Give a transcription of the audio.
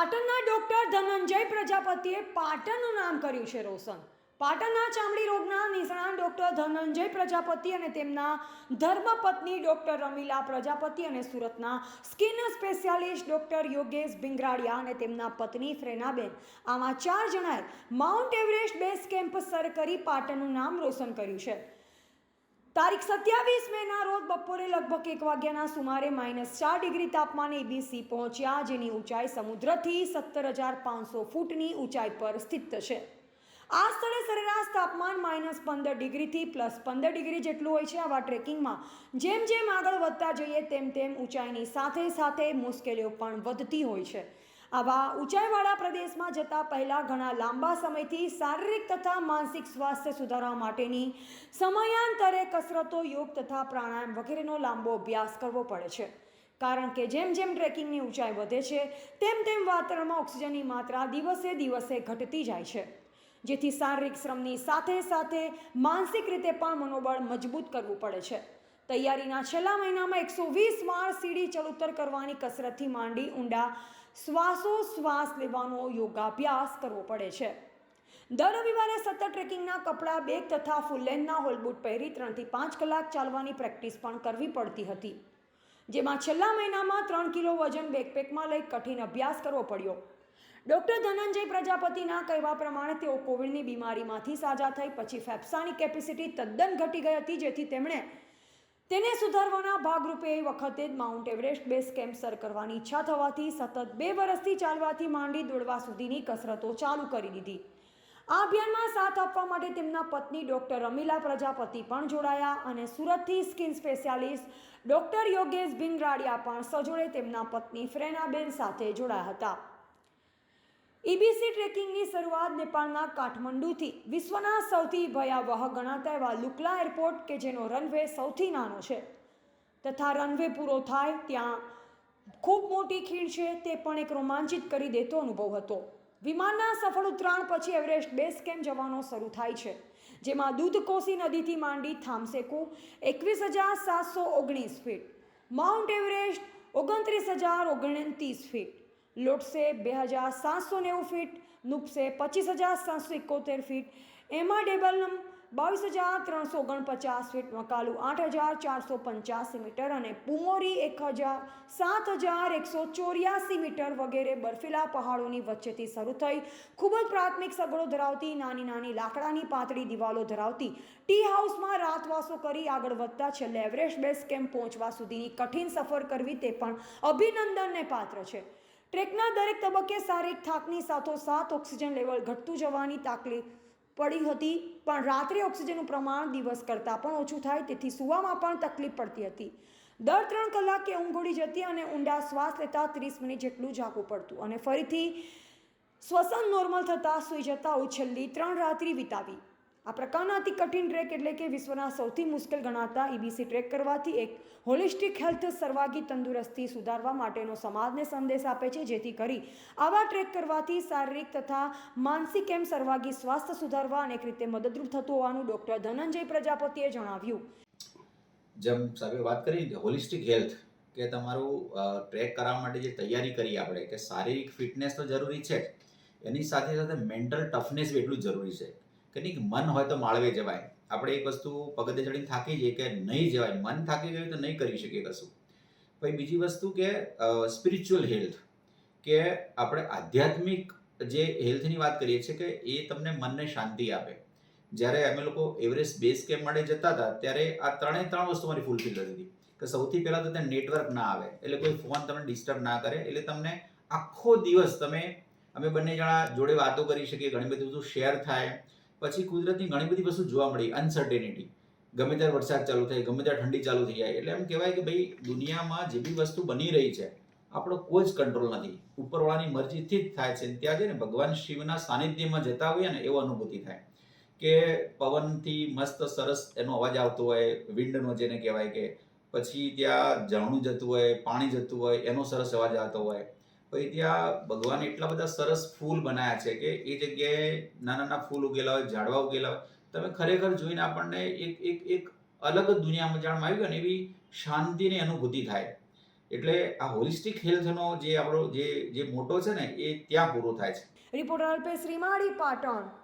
પાટણના ડૉક્ટર ધનંજય પ્રજાપતિએ પાટણનું નામ કર્યું છે રોશન. પાટણના ચામડી રોગના નિષ્ણાત ડૉક્ટર ધનંજય પ્રજાપતિ અને તેમના ધર્મપત્ની ડૉક્ટર રમીલા પ્રજાપતિ અને સુરતના skin specialist doctor Yogesh Bhingradiya અને તેમના પત્ની ફ્રેનાબેન. આમાં ચાર જણાએ માઉન્ટ એવરેસ્ટ બેઝ કેમ્પ સર કરી પાટણનું નામ રોશન કર્યું છે. તારીખ સત્યાવીસ મેના રોજ બપોરે લગભગ એક વાગ્યાના સુમારે માઇનસ ચાર ડિગ્રી તાપમાને એબીસી પહોંચ્યા, જેની ઊંચાઈ સમુદ્રથી સત્તર હજાર પાંચસો ફૂટની ઊંચાઈ પર સ્થિત છે. આ સ્થળે સરેરાશ તાપમાન માઇનસ પંદર ડિગ્રીથી પ્લસ પંદર ડિગ્રી જેટલું હોય છે. આવા ટ્રેકિંગમાં જેમ જેમ આગળ વધતા જઈએ, તેમ તેમ ઊંચાઈની સાથે સાથે મુશ્કેલીઓ પણ વધતી હોય છે. આવા ઊંચાઈવાળા પ્રદેશમાં જતાં પહેલાં ઘણા લાંબા સમયથી શારીરિક તથા માનસિક સ્વાસ્થ્ય સુધારવા માટેની સમયાંતરે કસરતો યોગ તથા પ્રાણાયામ વગેરેનો લાંબો અભ્યાસ કરવો પડે છે. કારણ કે જેમ જેમ ટ્રેકિંગની ઊંચાઈ વધે છે, તેમ તેમ વાતાવરણમાં ઓક્સિજનની માત્રા દિવસે દિવસે ઘટતી જાય છે. જેથી શારીરિક શ્રમની સાથે સાથે માનસિક રીતે પણ મનોબળ મજબૂત કરવું પડે છે. તૈયારીના છેલ્લા મહિનામાં એકસો વીસ વાર સીડી ચડઉતર કરવાની કસરતથી માંડી ઊંડા શ્વાસોશ્વાસ લેવાનો યોગાભ્યાસ કરવો પડે છે. દર રવિવારે સતત ટ્રેકિંગના કપડાં, બેગ તથા ફૂલ લેન્થના હોલબૂટ પહેરી ત્રણથી પાંચ કલાક ચાલવાની પ્રેક્ટિસ પણ કરવી પડતી હતી. જેમાં છેલ્લા મહિનામાં ત્રણ કિલો વજન બેકપેકમાં લઈ કઠિન અભ્યાસ કરવો પડ્યો. ડૉક્ટર ધનંજય પ્રજાપતિના કહેવા પ્રમાણે તેઓ કોવિડની બીમારીમાંથી સાજા થઈ, પછી ફેફસાની કેપેસિટી તદ્દન ઘટી ગઈ હતી, જેથી તેમણે તેને સુધારવાના ભાગરૂપે વખતે જ માઉન્ટ એવરેસ્ટ બેઝ કેમ્પ સર કરવાની ઈચ્છા થવાથી સતત બે વર્ષથી ચાલવાથી માંડી દોડવા સુધીની કસરતો ચાલુ કરી દીધી. આ અભિયાનમાં સાથ આપવા માટે તેમના પત્ની ડૉક્ટર રમીલા પ્રજાપતિ પણ જોડાયા અને સુરતથી skin specialist doctor Yogesh Bhingradiya પણ સજોડે તેમના પત્ની ફ્રેનાબેન સાથે જોડાયા હતા. ઈબીસી ટ્રેકિંગની શરૂઆત નેપાળના કાઠમંડુથી. વિશ્વના સૌથી ભયાવહ ગણાતા એવા લુકલા એરપોર્ટ કે જેનો રનવે સૌથી નાનો છે. તથા રનવે પૂરો થાય ત્યાં ખૂબ મોટી ખીણ છે તે પણ એક રોમાંચિત કરી દેતો અનુભવ હતો. વિમાનના સફળ ઉતરાણ પછી એવરેસ્ટ બેઝ કેમ્પ જવાનો શરૂ થાય છે, જેમાં દૂધકોસી નદીથી માંડી થામસેકુ એકવીસ હજાર સાતસો ઓગણીસ ફીટ, માઉન્ટ એવરેસ્ટ ઓગણત્રીસ હજાર ઓગણત્રીસ ફીટ લોટસે બે હજાર સાતસો નેવું ફીટ નુપસે પચીસ હજાર સાતસો એકોતેર ફીટ. એમાં ડેબલનમ બાવીસ હજાર ત્રણસો ઓગણપચાસ ફીટ, મકાલુ આઠ હજાર ચારસો પંચ્યાસી મીટર અને પુમોરી એક હજાર સાત હજાર એકસો ચોર્યાસી મીટર વગેરે બર્ફીલા પહાડોની વચ્ચેથી શરૂ થઈ. ખૂબ જ પ્રાથમિક સગવડો ધરાવતી, નાની નાની લાકડાની પાતળી દિવાલો ધરાવતી, ટી હાઉસમાં રાતવાસો કરી આગળ વધતા છેલ્લે એવરેસ્ટ બેઝ કેમ્પ પહોંચવા સુધીની કઠિન સફર કરવી તે પણ અભિનંદનને પાત્ર છે. ટ્રેકના દરેક તબક્કે શારીરિક થાકની સાથોસાથ ઓક્સિજન લેવલ ઘટતું જવાની તકલીફ પડી હતી, પણ રાત્રે ઓક્સિજનનું પ્રમાણ દિવસ કરતાં પણ ઓછું થાય, તેથી સૂવામાં પણ તકલીફ પડતી હતી. દર ત્રણ કલાકે ઊંઘ ઉડી જતી અને ઊંડા શ્વાસ લેતા ત્રીસ મિનિટ જેટલું જાગવું પડતું અને ફરીથી શ્વસન નોર્મલ થતાં સૂઈ જતા ઉછેલ્લી ત્રણ રાત્રિ વિતાવી. આ પ્રકારના અતિ કઠિન ટ્રેક એટલે કે વિશ્વના સૌથી મુશ્કેલ ગણાતા ઈબીસી ટ્રેક કરવાથી એક હોલિસ્ટિક હેલ્થ સર્વાગી તંદુરસ્તી સુધારવા માટેનો સમાજને સંદેશ આપે છે, જેથી કરી આવા ટ્રેક કરવાથી શારીરિક તથા માનસિક એમ સર્વાગી સ્વાસ્થ્ય સુધારવા અનેક રીતે મદદરૂપ થતું હોવાનું ડૉક્ટર ધનંજય પ્રજાપતિએ જણાવ્યું. જેમ સાહેબે વાત કરી હોલિસ્ટિક હેલ્થ કે તમારું ટ્રેક કરવા માટે જે તૈયારી કરી આપણે, કે શારીરિક ફિટનેસ તો જરૂરી છે એની સાથે સાથે મેન્ટલ ટફનેસ બી એટલું જરૂરી છે. કે મન હોય તો માળવે જવાય. આપણે એક વસ્તુ પગથે ચડીને થાકી જઈએ કે નહીં જવાય, મન થાકી ગયું તો નહીં કરી શકીએ કશું. પછી બીજી વસ્તુ કે સ્પિરિચ્યુઅલ હેલ્થ કે આપણે આધ્યાત્મિક જે હેલ્થની વાત કરીએ છીએ કે એ તમને મનને શાંતિ આપે. જ્યારે અમે લોકો એવરેસ્ટ બેઝ કેમ્પ માટે જતા હતા, ત્યારે આ ત્રણે ત્રણ વસ્તુ મારી ફૂલફિલ થતી હતી. કે સૌથી પહેલાં તો ત્યાં નેટવર્ક ના આવે, એટલે કોઈ ફોન તમને ડિસ્ટર્બ ના કરે, એટલે તમને આખો દિવસ તમે, અમે બંને જણા જોડે વાતો કરી શકીએ, ઘણી બધી વસ્તુ શેર થાય. પછી કુદરતની ઘણી બધી વસ્તુ જોવા મળી અનસર્ટેનિટી ગમે ત્યારે વરસાદ ચાલુ થાય, ગમે ત્યારે ઠંડી ચાલુ થઈ જાય, એટલે એમ કહેવાય કે ભાઈ, દુનિયામાં જે બી વસ્તુ બની રહી છે, આપણો કોઈ જ કંટ્રોલ નથી. ઉપરવાળાની મરજીથી જ થાય છે. ત્યાં છે ને ભગવાન શિવના સાનિધ્યમાં જતા હોઈએ ને, એવો અનુભૂતિ થાય. કે પવનથી મસ્ત, સરસ એનો અવાજ આવતો હોય વિન્ડનો જેને કહેવાય કે, પછી ત્યાં ઝરણું જતું હોય, પાણી જતું હોય, એનો સરસ અવાજ આવતો હોય. પછી ત્યાં ભગવાને એટલા બધા સરસ ફૂલ બનાવ્યા છે કે એ જગ્યાએ નાના નાના ફૂલ ઉગેલા હોય, ઝાડવા ઉગેલા હોય. તમે ખરેખર જોઈને આપણને એક એક એક અલગ જ દુનિયામાં જાણમાં આવી ગયો ને એવી શાંતિની અનુભૂતિ થાય. એટલે આ હોલિસ્ટિક હેલ્થનો જે આપણો જે જે મોટો છે ને, એ ત્યાં પૂરો થાય છે. રિપોર્ટર અલ્પેશ રીમાડી, પાટણ.